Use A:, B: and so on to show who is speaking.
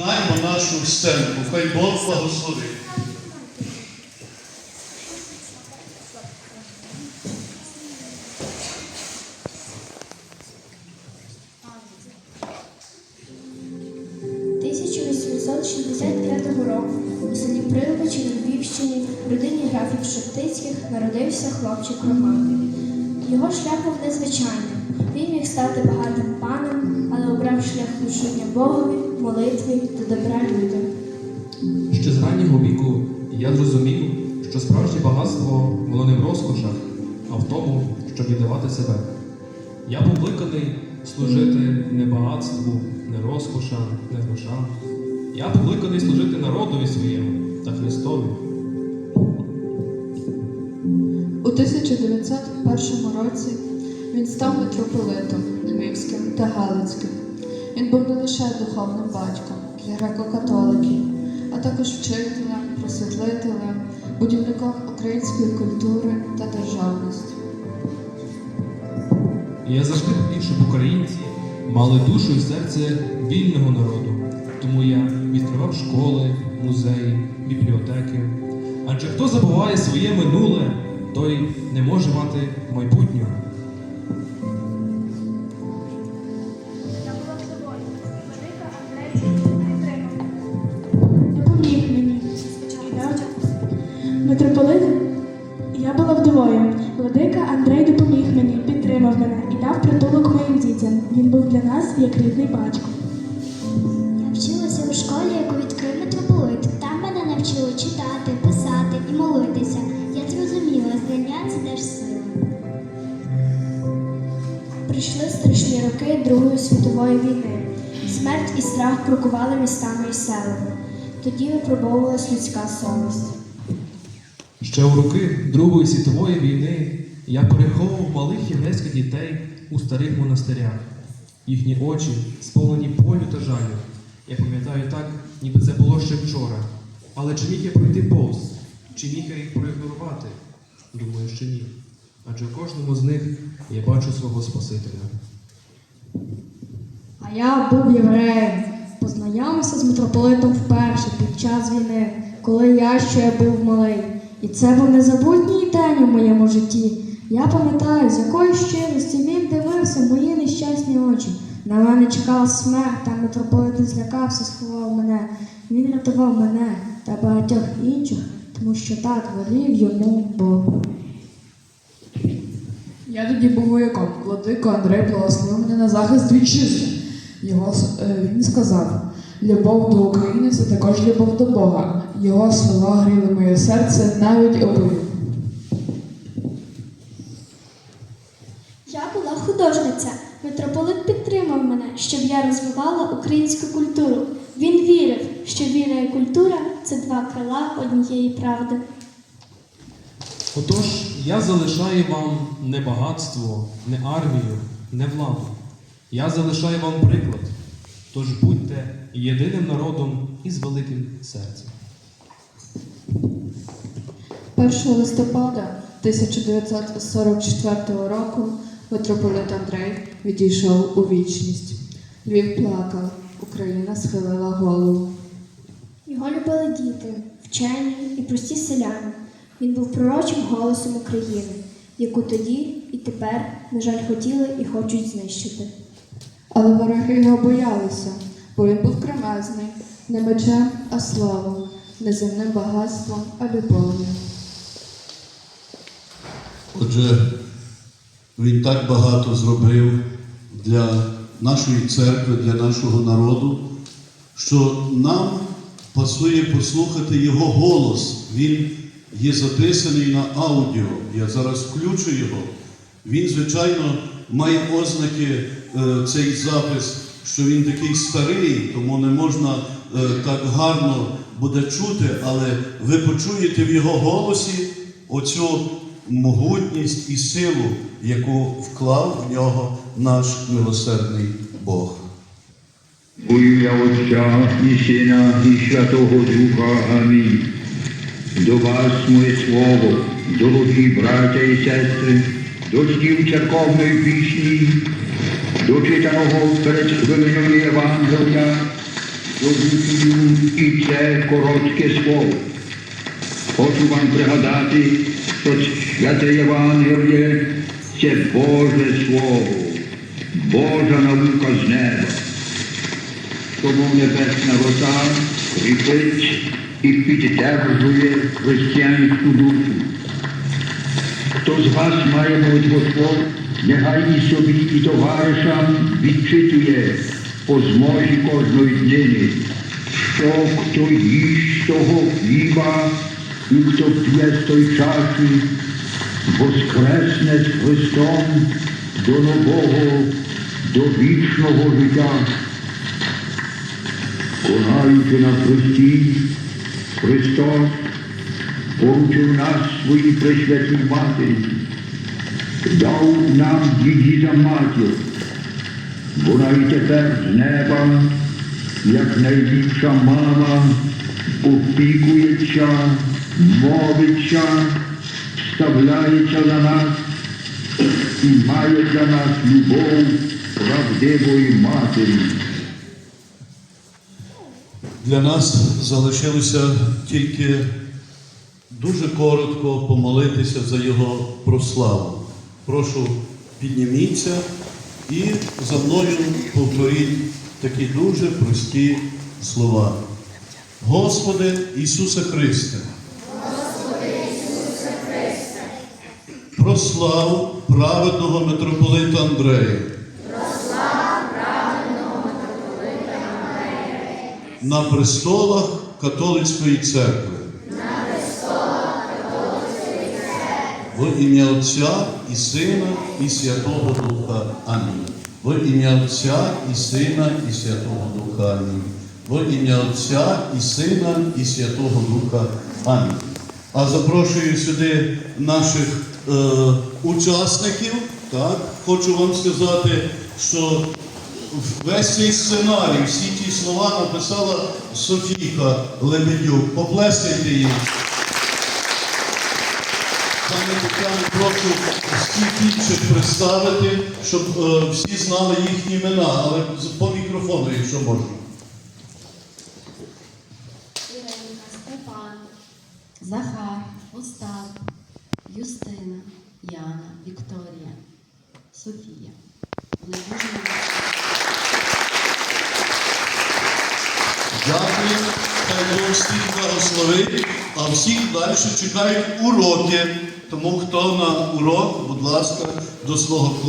A: Починаємо нашу сценку. Хай Бог благословить.
B: – 1865 року у селі Прилбичі на Львівщині родині графів Шептицьких народився хлопчик Роман. Його шлях був незвичайним. Він міг стати багатим паном, але обрав шлях служіння Богові, молитві та добра людям.
C: Ще з раннього віку я зрозумів, що справжнє багатство воно не в розкошах, а в тому, щоб віддавати себе. Я був кликаний служити не багатству, не розкошам, не грошам. Я був кликаний служити народові своєму та Христові.
D: У 1901 році він став митрополитом Львівським та Галицьким. Він був не лише духовним батьком для греко-католиків, а також вчителем, просвітлителем, будівником української культури та державності.
C: Я завжди хотів, щоб українці мали душу і серце вільного народу. Тому я відкривав школи, музеї, бібліотеки. Адже хто забуває своє минуле, той не може мати майбутнього.
E: Митрополит. Я була вдовою. Владика Андрей допоміг мені, підтримав мене і дав притулок моїм дітям. Він був для нас як рідний батько.
F: Я вчилася у школі, яку відкрив митрополит. Там мене навчили читати, писати і молитися. Я зрозуміла, знання це теж сила.
B: Прийшли страшні роки Другої світової війни. Смерть і страх крокували містами і селами. Тоді випробовувалась людська совість.
C: Ще у роки Другої світової війни я переховував малих єврейських дітей у старих монастирях. Їхні очі сповнені болю та жалю. Я пам'ятаю так, ніби це було ще вчора. Але чи міг я пройти повз? Чи міг я їх проігнорувати? Думаю, що ні. Адже в кожному з них я бачу свого Спасителя.
G: А я був євреєм. Познайомився з митрополитом вперше під час війни, коли я ще був малий. І це був незабутній день у моєму житті. Я пам'ятаю, з якою щирості він дивився мої нещасні очі. На мене чекала смерть, та митрополит злякався, сховав мене. Він рятував мене та багатьох інших, тому що так волів йому Бог.
D: Я тоді був вояком. Владико Андрей благословив мене на захист вітчизни. Його е, він сказав: любов до України це також любов до Бога. Його слова гріли моє серце навіть бою.
B: Я була художниця. Митрополит підтримав мене, щоб я розвивала українську культуру. Він вірив, що віра і культура це два крила однієї правди.
C: Отож, я залишаю вам не багатство, не армію, не владу. Я залишаю вам приклад. Тож будьте єдиним народом із великим серцем.
D: 1 листопада 1944 року митрополит Андрей відійшов у вічність. Львів плакав, Україна схилила голову.
B: Його любили діти, вчені і прості селяни. Він був пророчим голосом України, яку тоді і тепер, на жаль, хотіли і хочуть знищити.
D: Але вороги його боялися, бо він був кремезний, не мечем, а словом, не земним багатством, а любов'ю.
A: Отже, він так багато зробив для нашої церкви, для нашого народу, що нам пасує послухати його голос. Він є записаний на аудіо. Я зараз включу його. Він, звичайно, має ознаки цей запис, що він такий старий, тому не можна е, так гарно буде чути, але ви почуєте в його голосі оцю могутність і силу, яку вклав в нього наш милосердний Бог.
H: У Отця і Сина, і Святого Духа. Амінь. До вас, моє слово, дорогі браття і сестри, до слів церковної пісні, до читаного перед хвилиною Євангелія, Доручую і це коротке слово. Хочу вам пригадати, що святе Євангеліє це Боже Слово, Божа наука з неба. Тому небесна рота кріпить і піддержує християнську душу. Хто з вас має молитвослов, нехай і собі, і товаришам відчитує по зможі кожної днини, що хто їсть того хліба і хто п'є з той чаші, воскресне з Христом до нового, до вічного життя. Конаючи на Христі, Христос поручив нас своїй пресвятій матері, дав нам її за матір. Вона і тепер з неба, як найліпша мама, опікується, мовиться, вставляється за нас і має для нас любов правдивої матері.
A: Для нас залишилося тільки дуже коротко помолитися за його прославу. Прошу, підніміться і за мною повторіть такі дуже прості слова. Господи Ісусе Христе. Прослав праведного митрополита Андрея. на престолах католицької церкви. В ім'я Отця і Сина, і Святого Духа. Амінь. В ім'я Отця і Сина, і Святого Духа. Амінь. В ім'я Отця і Сина, і Святого Духа. Амінь. А запрошую сюди наших е, учасників. Так, хочу вам сказати, що Весь цей сценарій, всі ті слова написала Софійка Лебедюк. Поплескайте її. Пане Тетяно, прошу всіх інших представити, щоб е, всі знали їхні імена, але по мікрофону, якщо можна.
I: Ірина, Степан, Захар, Остап, Юстина, Яна, Вікторія, Софія. Вони дуже.
A: Дякую, хай Бог всіх благословить, а всіх далі чекають уроки. Тому хто на урок, будь ласка, до свого класу.